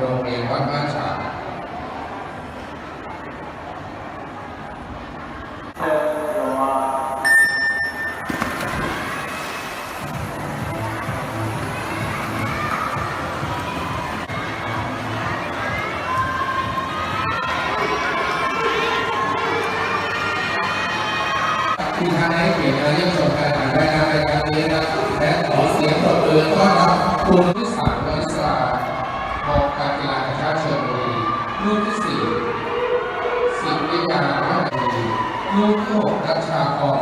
โรงเรียนวัดบ้านฉางที่ท่านให้เกียรติมาเยี่ยมชมการถ่ายรายการรายการนี้นะครับและขอเสียงปรบมือต้อนรับคุณวิสาว ลูกที่สี่สิบวิทยาวัฒนบุรีลูกที่หกรัชากร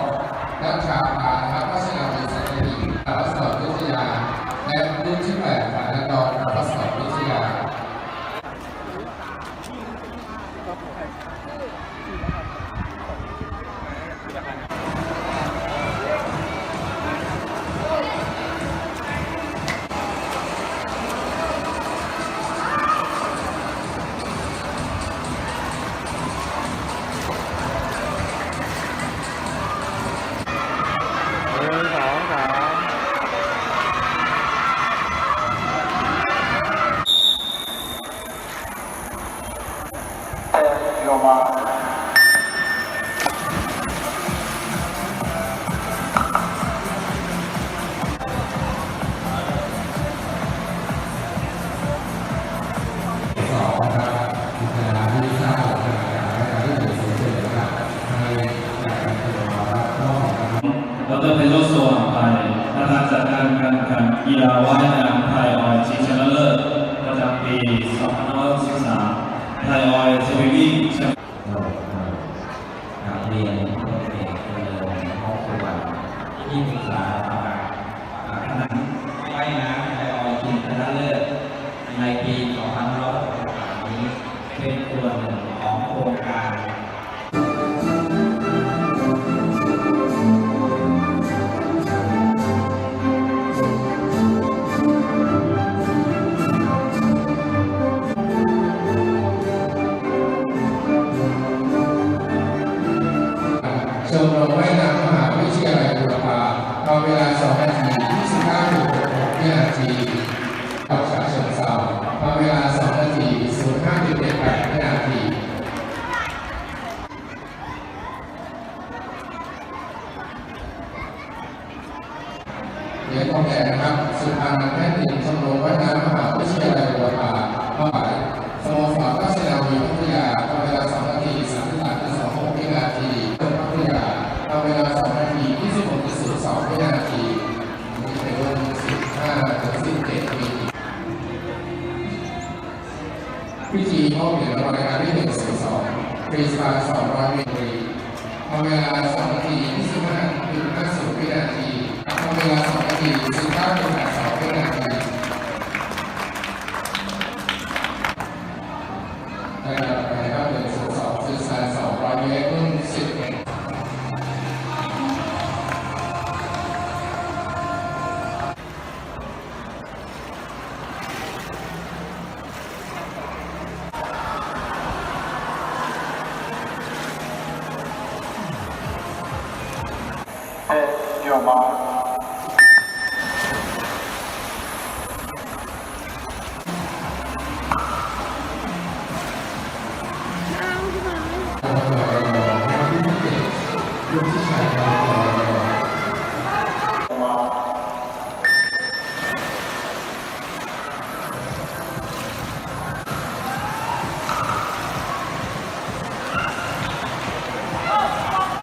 นะครับดรเพชรโลกสว่างไปประธานจัดการการแข่งขันกีฬาว่ายน้ำไทยออยล์ชิงชนะเลิศประจำปี 2563 ไทยอยล์สวิมิ่งแชมป์เรากเรียนเอกเจริญพร้อมสุวรรณที่ปรึกษาสภาอาขนานว่ายน้ำไทยอยล์ชิงชนะเลิศในปี2563นี้เป็นตัวหนึ่งของโครงการ ชมรมว่ายน้ำมหาวิทยาลัยบุรพาทำเวลา 2 นาที25.6วินาทีออกจากเชิงเซาทำเวลา 2 นาที05.78วินาทีเรียญทองแดงนะครับ สุพรรณแพทย์หญิงชมรมว่ายน้ำมหาวิทยาลัยบุรพาเมื่อไหร่ พิธีมอบเหรียญรางวัลรายการที่1 0 2ฟรีสไตล์200เมตรทำเวลาสองนาที25.50วินาทีทำเวลาสองนาที19.82 your mind.